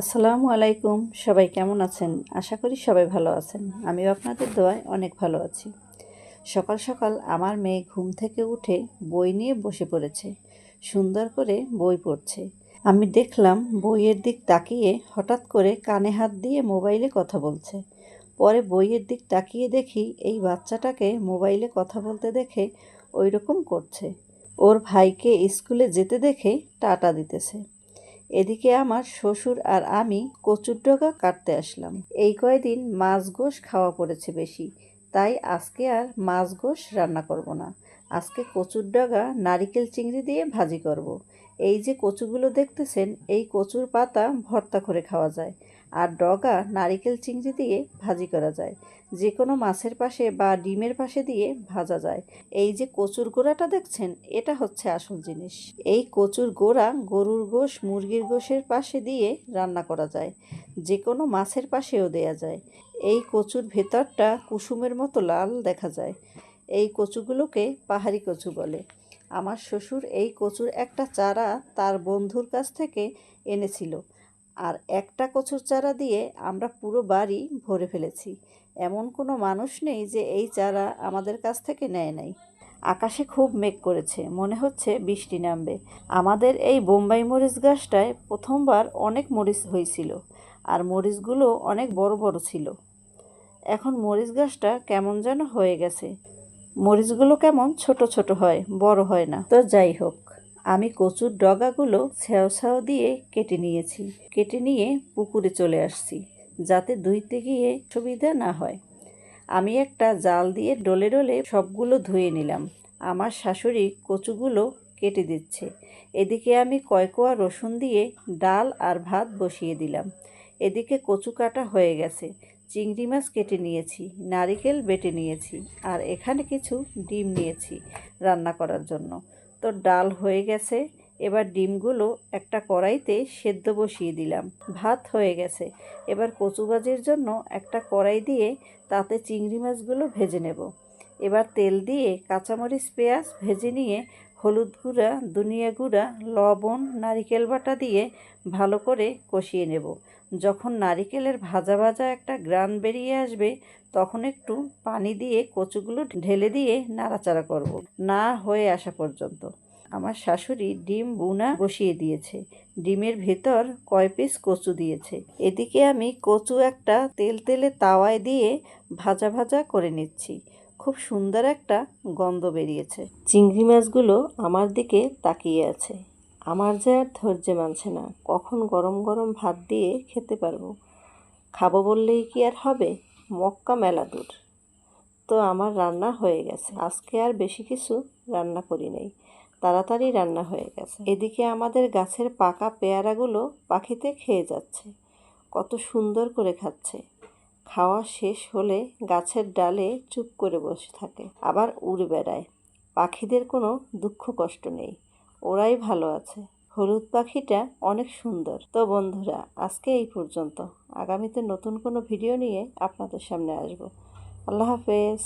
আসসালামু আলাইকুম। সবাই কেমন আছেন? আশা করি সবাই ভালো আছেন। আমিও আপনাদের দোয়ায় অনেক ভালো আছি। সকাল সকাল আমার মেয়ে ঘুম থেকে উঠে বই নিয়ে বসে পড়েছে। সুন্দর করে বই পড়ছে। আমি দেখলাম বইয়ের দিক তাকিয়ে হঠাৎ করে কানে হাত দিয়ে মোবাইলে কথা বলছে। পরে বইয়ের দিক তাকিয়ে দেখি এই বাচ্চাটাকে মোবাইলে কথা বলতে দেখে ওই রকম করছে। ওর ভাইকে স্কুলে যেতে দেখে টাটা দিতেছে। এদিকে আমার শ্বশুর আর আমি কচুর ডগা কাটতে আসলাম। এই কয়দিন মাছ গোশ খাওয়া পড়েছে বেশি, তাই আজকে আর মাছ গোশ রান্না করব না। আজকে কচুর ডগা নারিকেল চিংড়ি দিয়ে ভাজি করব। এই যে কচুগুলো দেখতেছেন, এই কচুর পাতা ভর্তা করে খাওয়া যায় আর ডগা নারিকেল চিংড়ি দিয়ে ভাজি করা যায়। যে কোনো মাছের পাশে বা ডিমের পাশে দিয়ে ভাজা যায়। এই যে কচুর গোড়াটা দেখছেন, এটা হচ্ছে আসল জিনিস। এই কচুর গোড়া গরুর গোশ, মুরগির গোশের পাশে দিয়ে রান্না করা যায়। যে কোনো মাছের পাশেও দেয়া যায়। এই কচুর ভেতরটা কুসুমের মতো লাল দেখা যায়। এই কচুগুলোকে পাহাড়ি কচু বলে। আমার শ্বশুর এই কচুর একটা চারা তার বন্ধুর কাছ থেকে এনেছিল আর একটা কচুর চারা দিয়ে আমরা পুরো বাড়ি ভরে ফেলেছি। এমন কোনো মানুষ নেই যে এই চারা আমাদের কাছ থেকে নেয় নাই। আকাশে খুব মেঘ করেছে, মনে হচ্ছে বৃষ্টি নামবে। আমাদের এই বোম্বাই মরিচ গাছটায় প্রথমবার অনেক মরিচ হয়েছিল আর মরিচগুলো অনেক বড় বড় ছিল। এখন মরিচ গাছটা কেমন যেন হয়ে গেছে। মরিচগুলো কেমন? ছোট ছোট হয়, বড় হয় না। তো যাই হোক, আমি কচুর ডগাগুলো ছ্যাও ছ্যাও দিয়ে কেটে নিয়েছি। কেটে নিয়ে পুকুরে চলে আসছি, যাতে ধুইতে গিয়ে সুবিধা না হয়। আমি একটা জাল দিয়ে ডলে ডলে সবগুলো ধুয়ে নিলাম। আমার শাশুড়ি কচুগুলো কেটে দিচ্ছে। এদিকে আমি কয়কোয়া রসুন দিয়ে ডাল আর ভাত বসিয়ে দিলাম। এদিকে কচু কাটা হয়ে গেছে। চিংড়ি মাছ কেটে নিয়েছি, নারিকেল বেটে নিয়েছি আর এখানে কিছু ডিম নিয়েছি রান্না করার জন্য। তো ডাল হয়ে গেছে, এবার ডিমগুলো একটা কড়াইতে সেদ্ধ বসিয়ে দিলাম। ভাত হয়ে গেছে, এবার কচুবাজির জন্য একটা কড়াই দিয়ে তাতে চিংড়ি মাছগুলো ভেজে নেব। এবার তেল দিয়ে কাঁচামরিচ, পেঁয়াজ ভেজে নিয়ে হলুদ গুঁড়া, ধনিয়া গুঁড়া, লবণ, নারিকেল বাটা দিয়ে ভালো করে কষিয়ে নেব। যখন নারিকেলের ভাজা ভাজা একটা গ্রান বেরিয়ে আসবে, তখন একটু পানি দিয়ে কচুগুলো ঢেলে দিয়ে নাড়াচাড়া করব, না হয়ে আসা পর্যন্ত। আমার শাশুড়ি ডিম বুনা বসিয়ে দিয়েছে। ডিমের ভেতর কয় পিস কচু দিয়েছে। এদিকে আমি কচু একটা তেল তেলে তাওয়ায় দিয়ে ভাজা ভাজা করে নিচ্ছি। খুব সুন্দর একটা গন্ধ বেরিয়েছে। চিংড়ি মাছগুলো আমার দিকে তাকিয়ে আছে। আমার যে আর ধৈর্য মানছে না, কখন গরম গরম ভাত দিয়ে খেতে পারব? খাব বললেই কি আর হবে? মক্কা মেলা দূর। তো আমার রান্না হয়ে গেছে। আজকে আর বেশি কিছু রান্না করি নাই। তাড়াতাড়ি রান্না হয়ে গেছে। এদিকে আমাদের গাছের পাকা পেয়ারাগুলো পাখিতে খেয়ে যাচ্ছে। কত সুন্দর করে খাচ্ছে। খাওয়া শেষ হলে গাছের ডালে চুপ করে বসে থাকে, আবার উড়ে বেড়ায়। পাখিদের কোনো দুঃখ কষ্ট নেই, ওরাই ভালো আছে। হলুদ পাখিটা অনেক সুন্দর। তো বন্ধুরা, আজকে এই পর্যন্ত। আগামীতে নতুন কোনো ভিডিও নিয়ে আপনাদের সামনে আসব। আল্লাহ হাফেজ।